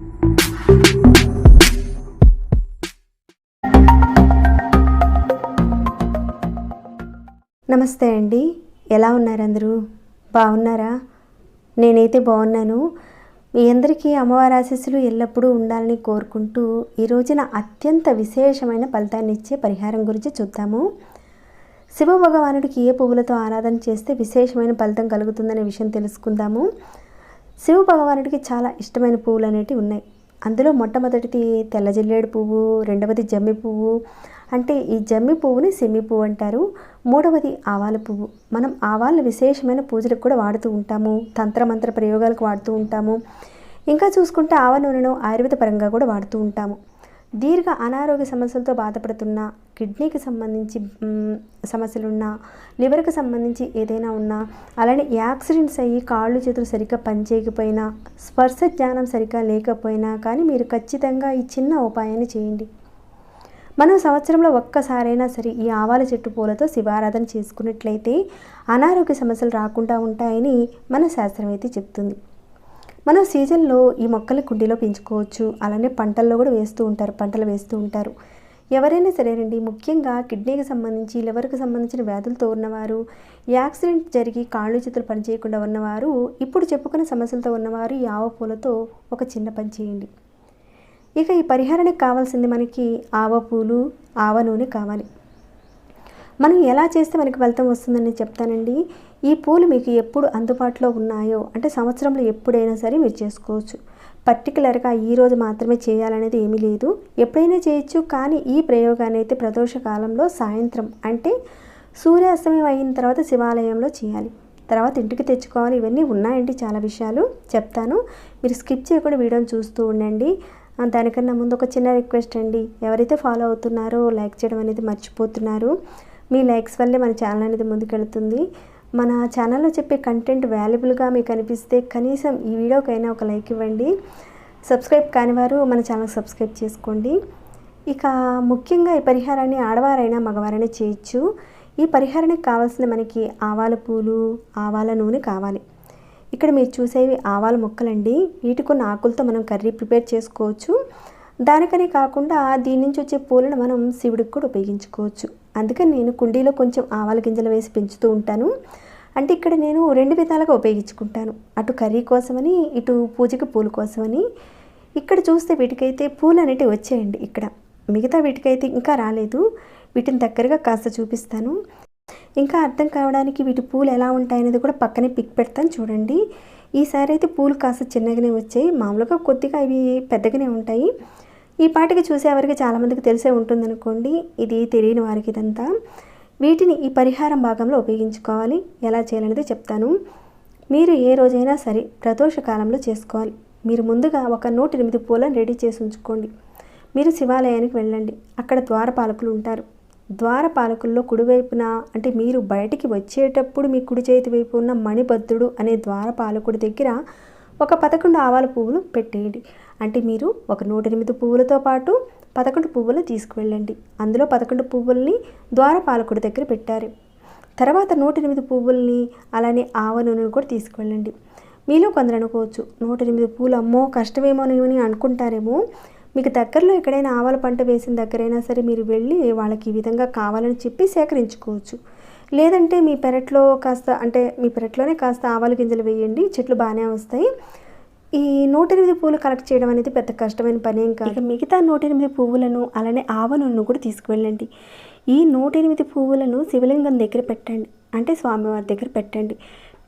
నమస్తే అండి. ఎలా ఉన్నారు అందరూ? బాగున్నారా నేనైతే బాగున్నాను మీ అందరికీ అమ్మవారి ఆశీస్సులు ఎల్లప్పుడూ ఉండాలని కోరుకుంటూ ఈ రోజున అత్యంత విశేషమైన ఫలితాన్ని ఇచ్చే పరిహారం గురించి చూద్దాము. శివ భగవానుడికి ఏ పువ్వులతో ఆరాధన చేస్తే విశేషమైన ఫలితం కలుగుతుందనే విషయం తెలుసుకుందాము. శివ భగవానుడికి చాలా ఇష్టమైన పువ్వులు అనేటివి ఉన్నాయి. అందులో మొట్టమొదటిది తెల్లజిల్లేడు పువ్వు రెండవది జమ్మి పువ్వు అంటే ఈ జమ్మి పువ్వుని సెమ్మి పువ్వు అంటారు. మూడవది ఆవాల పువ్వు. మనం ఆవాలను విశేషమైన పూజలకు కూడా వాడుతూ ఉంటాము. తంత్రమంత్ర ప్రయోగాలకు వాడుతూ ఉంటాము. ఇంకా చూసుకుంటే ఆవ నూనెను ఆయుర్వేద పరంగా కూడా వాడుతూ ఉంటాము. దీర్ఘ అనారోగ్య సమస్యలతో బాధపడుతున్న కిడ్నీకి సంబంధించి సమస్యలున్నా లివర్కి సంబంధించి ఏదైనా ఉన్నా అలానే యాక్సిడెంట్స్ అయ్యి కాళ్ళు చేతులు సరిగ్గా పనిచేయకపోయినా స్పర్శ జ్ఞానం సరిగ్గా లేకపోయినా కానీ మీరు ఖచ్చితంగా ఈ చిన్న ఉపాయాన్ని చేయండి. మనం సంవత్సరంలో ఒక్కసారైనా సరే ఈ ఆవాల చెట్టు పూలతో శివారాధన చేసుకున్నట్లయితే అనారోగ్య సమస్యలు రాకుండా ఉంటాయని మన శాస్త్రం అయితే చెప్తుంది. మనం సీజన్లో ఈ మొక్కలు కుండీలో పెంచుకోవచ్చు. అలానే పంటల్లో కూడా వేస్తూ ఉంటారు. పంటలు వేస్తూ ఉంటారు. ఎవరైనా సరేనండి ముఖ్యంగా కిడ్నీకి సంబంధించి లివర్కి సంబంధించిన వ్యాధులతో ఉన్నవారు యాక్సిడెంట్ జరిగి కాళ్ళు చేతులు పనిచేయకుండా ఉన్నవారు ఇప్పుడు చెప్పుకున్న సమస్యలతో ఉన్నవారు ఈ ఆవ పూలతో ఒక చిన్న పని చేయండి. ఇక ఈ పరిహారానికి కావాల్సింది మనకి ఆవ పూలు ఆవ నూనె కావాలి. మనం ఎలా చేస్తే మనకి ఫలితం వస్తుందని చెప్తానండి. ఈ పూలు మీకు ఎప్పుడు అందుబాటులో ఉన్నాయో అంటే సంవత్సరంలో ఎప్పుడైనా సరే మీరు చేసుకోవచ్చు. పర్టికులర్గా ఈరోజు మాత్రమే చేయాలనేది ఏమీ లేదు. ఎప్పుడైనా చేయొచ్చు కానీ ఈ ప్రయోగాన్ని అయితే ప్రదోష కాలంలో సాయంత్రం అంటే సూర్యాస్తమయం అయిన తర్వాత శివాలయంలో చేయాలి. తర్వాత ఇంటికి తెచ్చుకోవాలి. ఇవన్నీ ఉన్నాయండి చాలా విషయాలు చెప్తాను. మీరు స్కిప్ చేయకుండా వీడియోని చూస్తూ ఉండండి. దానికన్నా ముందు ఒక చిన్న రిక్వెస్ట్ అండి. ఎవరైతే ఫాలో అవుతున్నారో లైక్ చేయడం అనేది మర్చిపోతున్నారు. మీ లైక్స్ వల్లే మన ఛానల్ అనేది ముందుకెళ్తుంది. మన ఛానల్లో చెప్పే కంటెంట్ వాల్యుబుల్గా మీకు అనిపిస్తే కనీసం ఈ వీడియోకైనా ఒక లైక్ ఇవ్వండి. సబ్స్క్రైబ్ కాని వారు మన ఛానల్ సబ్స్క్రైబ్ చేసుకోండి. ఇక ముఖ్యంగా ఈ పరిహారాన్ని ఆడవారైనా మగవారైనా చేయొచ్చు. ఈ పరిహారానికి కావాల్సిన మనకి ఆవాల పూలు ఆవాల నూనె కావాలి. ఇక్కడ మీరు చూసేవి ఆవాల ముక్కలండి. వీటి కొన్ని ఆకులతో మనం కర్రీ ప్రిపేర్ చేసుకోవచ్చు. దానికనే కాకుండా దీని నుంచి వచ్చే పూలను మనం శివుడికి కూడా ఉపయోగించుకోవచ్చు. అందుకని నేను కుండీలో కొంచెం ఆవాల గింజలు వేసి పెంచుతూ ఉంటాను. అంటే ఇక్కడ నేను రెండు విధాలుగా ఉపయోగించుకుంటాను. అటు కర్రీ కోసమని ఇటు పూజకి పూల కోసమని. ఇక్కడ చూస్తే వీటికైతే పూలు అనేటివి వచ్చాయండి ఇక్కడ. మిగతా వీటికైతే ఇంకా రాలేదు. వీటిని దగ్గరగా కాస్త చూపిస్తాను. ఇంకా అర్థం కావడానికి వీటి పూలు ఎలా ఉంటాయనేది కూడా పక్కనే పిక్ పెడతాను చూడండి. ఈసారి అయితే పూలు కాస్త చిన్నగానే వచ్చాయి. మామూలుగా కొద్దిగా ఇవి పెద్దగానే ఉంటాయి. ఈ పాటకి చూసేవారికి చాలామందికి తెలిసే ఉంటుందనుకోండి. ఇది తెలియని వారికి ఇదంతా. వీటిని ఈ పరిహారం భాగంలో ఉపయోగించుకోవాలి. ఎలా చేయాలనేది చెప్తాను. మీరు ఏ రోజైనా సరే ప్రదోష కాలంలో చేసుకోవాలి. మీరు ముందుగా ఒక నూట ఎనిమిది పూలను రెడీ చేసి ఉంచుకోండి. మీరు శివాలయానికి వెళ్ళండి. అక్కడ ద్వారపాలకులు ఉంటారు. ద్వారపాలకుల్లో కుడివైపున అంటే మీరు బయటికి వచ్చేటప్పుడు మీ కుడి చేతి వైపు ఉన్న మణిభద్రుడు అనే ద్వారపాలకుడి దగ్గర ఒక పదకొండు ఆవాల పువ్వులు పెట్టేయండి. అంటే మీరు ఒక నూట ఎనిమిది పువ్వులతో పాటు పదకొండు పువ్వులు తీసుకువెళ్ళండి. అందులో పదకొండు పువ్వుల్ని ద్వారపాలకుడి దగ్గర పెట్టారు తర్వాత నూట ఎనిమిది పువ్వుల్ని అలానే ఆవ నూనెను కూడా తీసుకువెళ్ళండి. మీలో కొందరు అనుకోవచ్చు నూట ఎనిమిది పూలు అమ్మో కష్టమేమోనని అనుకుంటారేమో. మీకు దగ్గరలో ఎక్కడైనా ఆవాల పంట వేసిన దగ్గరైనా సరే మీరు వెళ్ళి వాళ్ళకి ఈ విధంగా కావాలని చెప్పి సేకరించుకోవచ్చు. లేదంటే మీ పెరట్లో కాస్త అంటే మీ పెరట్లోనే కాస్త ఆవాల గింజలు వేయండి చెట్లు బాగానే వస్తాయి. ఈ నూట ఎనిమిది పూలు కలెక్ట్ చేయడం అనేది పెద్ద కష్టమైన పని ఏం కాదు. మిగతా నూట ఎనిమిది పువ్వులను అలానే ఆవ నూనెను కూడా తీసుకువెళ్ళండి. ఈ నూట ఎనిమిది పువ్వులను శివలింగం దగ్గర పెట్టండి అంటే స్వామివారి దగ్గర పెట్టండి.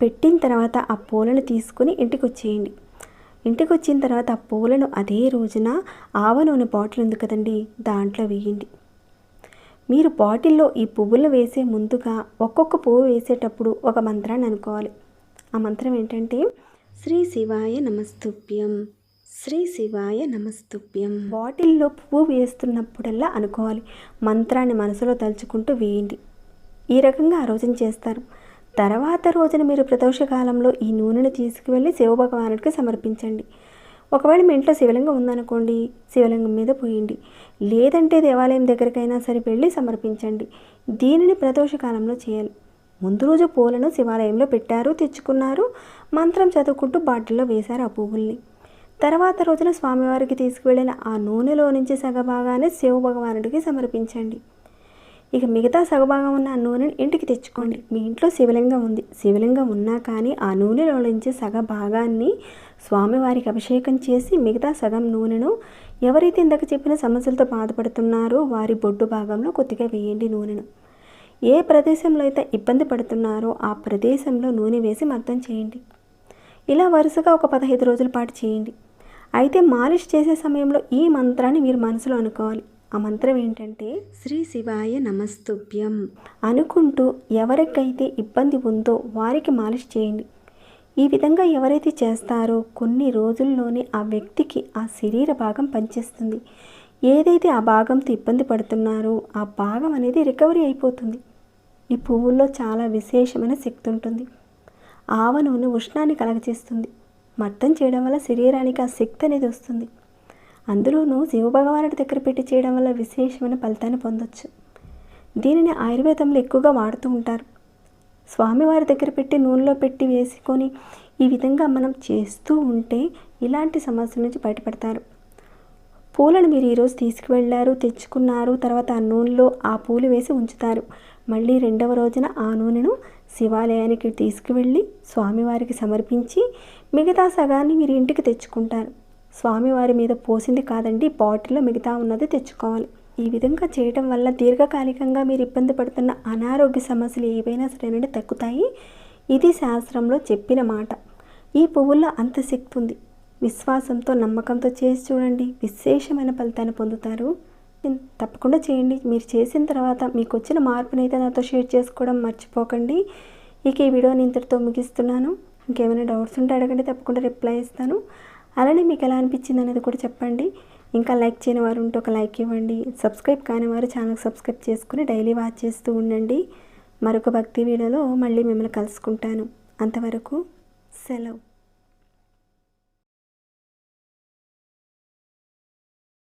పెట్టిన తర్వాత ఆ పూలను తీసుకుని ఇంటికి వచ్చేయండి ఇంటికి వచ్చిన తర్వాత ఆ పూలను అదే రోజున ఆవ నూనె బాటిల్ ఉంది కదండి దాంట్లో వేయండి. మీరు బాటిల్లో ఈ పువ్వులు వేసే ముందుగా ఒక్కొక్క పువ్వు వేసేటప్పుడు ఒక మంత్రాన్ని అనుకోవాలి. ఆ మంత్రం ఏంటంటే శ్రీ శివాయ నమస్తుభ్యం శ్రీ శివాయ నమస్తుభ్యం. బాటిల్లో పువ్వు వేస్తున్నప్పుడల్లా అనుకోవాలి. మంత్రాన్ని మనసులో తలుచుకుంటూ వేయండి. ఈ రకంగా ఆ రోజున చేస్తారు. తర్వాత రోజున మీరు ప్రదోషకాలంలో ఈ నూనెను తీసుకువెళ్ళి శివభగవానుడికి సమర్పించండి. ఒకవేళ మీ ఇంట్లో శివలింగం ఉందనుకోండి శివలింగం మీద పోయండి. లేదంటే దేవాలయం దగ్గరికైనా సరే వెళ్ళి సమర్పించండి. దీనిని ప్రదోషకాలంలో చేయాలి. ముందు రోజు పూలను శివాలయంలో పెట్టారు తెచ్చుకున్నారు. మంత్రం చదువుకుంటూ బాటిల్లో వేశారు ఆ పువ్వుల్ని. తర్వాత రోజున స్వామివారికి తీసుకువెళ్ళిన ఆ నూనెలో నుంచి సగభాగాన్ని శివ భగవానుడికి సమర్పించండి. ఇక మిగతా సగభాగం ఉన్న ఆ నూనెని ఇంటికి తెచ్చుకోండి. మీ ఇంట్లో శివలింగం ఉంది. శివలింగం ఉన్నా కానీ ఆ నూనెలో నుంచి సగ భాగాన్ని స్వామివారికి అభిషేకం చేసి మిగతా సగం నూనెను ఎవరైతే ఇందాక చెప్పిన సమస్యలతో బాధపడుతున్నారో వారి బొడ్డు భాగంలో కొద్దిగా వేయండి నూనెను. ఏ ప్రదేశంలో అయితే ఇబ్బంది పడుతున్నారో ఆ ప్రదేశంలో నూనె వేసి మర్దం చేయండి. ఇలా వరుసగా ఒక పదహైదు రోజుల పాటు చేయండి. అయితే మాలిష్ చేసే సమయంలో ఈ మంత్రాన్ని మీరు మనసులో అనుకోవాలి. ఆ మంత్రం ఏంటంటే శ్రీ శివాయ నమస్తుభ్యం. అనుకుంటూ ఎవరికైతే ఇబ్బంది ఉందో వారికి మాలిష్ చేయండి. ఈ విధంగా ఎవరైతే చేస్తారో కొన్ని రోజుల్లోనే ఆ వ్యక్తికి ఆ శరీర భాగం పనిచేస్తుంది. ఏదైతే ఆ భాగంతో ఇబ్బంది పడుతున్నారో ఆ భాగం అనేది రికవరీ అయిపోతుంది. ఈ పువ్వుల్లో చాలా విశేషమైన శక్తి ఉంటుంది. ఆవ నూనె ఉష్ణాన్ని కలగచేస్తుంది మర్దం చేయడం వల్ల శరీరానికి ఆ శక్తి అనేది వస్తుంది. అందులోనూ శివభగవానుడి దగ్గర పెట్టి చేయడం వల్ల విశేషమైన ఫలితాన్ని పొందొచ్చు. దీనిని ఆయుర్వేదంలో ఎక్కువగా వాడుతూ ఉంటారు. స్వామివారి దగ్గర పెట్టి నూనెలో పెట్టి వేసుకొని ఈ విధంగా మనం చేస్తూ ఉంటే ఇలాంటి సమస్యల నుంచి బయటపడతారు. పూలను మీరు ఈరోజు తీసుకువెళ్ళారు తెచ్చుకున్నారు తర్వాత ఆ నూనెలో ఆ పూలు వేసి ఉంచుతారు. మళ్ళీ రెండవ రోజున ఆ నూనెను శివాలయానికి తీసుకువెళ్ళి స్వామివారికి సమర్పించి మిగతా సగాన్ని మీరు ఇంటికి తెచ్చుకుంటారు. స్వామివారి మీద పోసింది కాదండి బాటిల్లో మిగతా ఉన్నది తెచ్చుకోవాలి. ఈ విధంగా చేయటం వల్ల దీర్ఘకాలికంగా మీరు ఇబ్బంది పడుతున్న అనారోగ్య సమస్యలు ఏవైనా సరేనండి తగ్గుతాయి. ఇది శాస్త్రంలో చెప్పిన మాట. ఈ పువ్వుల్లో అంత శక్తి ఉంది. విశ్వాసంతో నమ్మకంతో చేసి చూడండి. విశేషమైన ఫలితాన్ని పొందుతారు. తప్పకుండా చేయండి. మీరు చేసిన తర్వాత మీకు వచ్చిన మార్పునైతే నాతో షేర్ చేసుకోవడం మర్చిపోకండి. ఇక ఈ వీడియోని ఇంతటితో ముగిస్తున్నాను. ఇంకేమైనా డౌట్స్ ఉంటే అడగండి. తప్పకుండా రిప్లై ఇస్తాను. అలానే మీకు ఎలా అనిపించింది అనేది కూడా చెప్పండి. ఇంకా లైక్ చేయని వారు ఉంటే ఒక లైక్ ఇవ్వండి. సబ్స్క్రైబ్ కాని వారు ఛానల్ సబ్స్క్రైబ్ చేసుకుని డైలీ వాచ్ చేస్తూ ఉండండి. మరొక భక్తి వీడియోలో మళ్ళీ మిమ్మల్ని కలుసుకుంటాను. అంతవరకు సెలవు.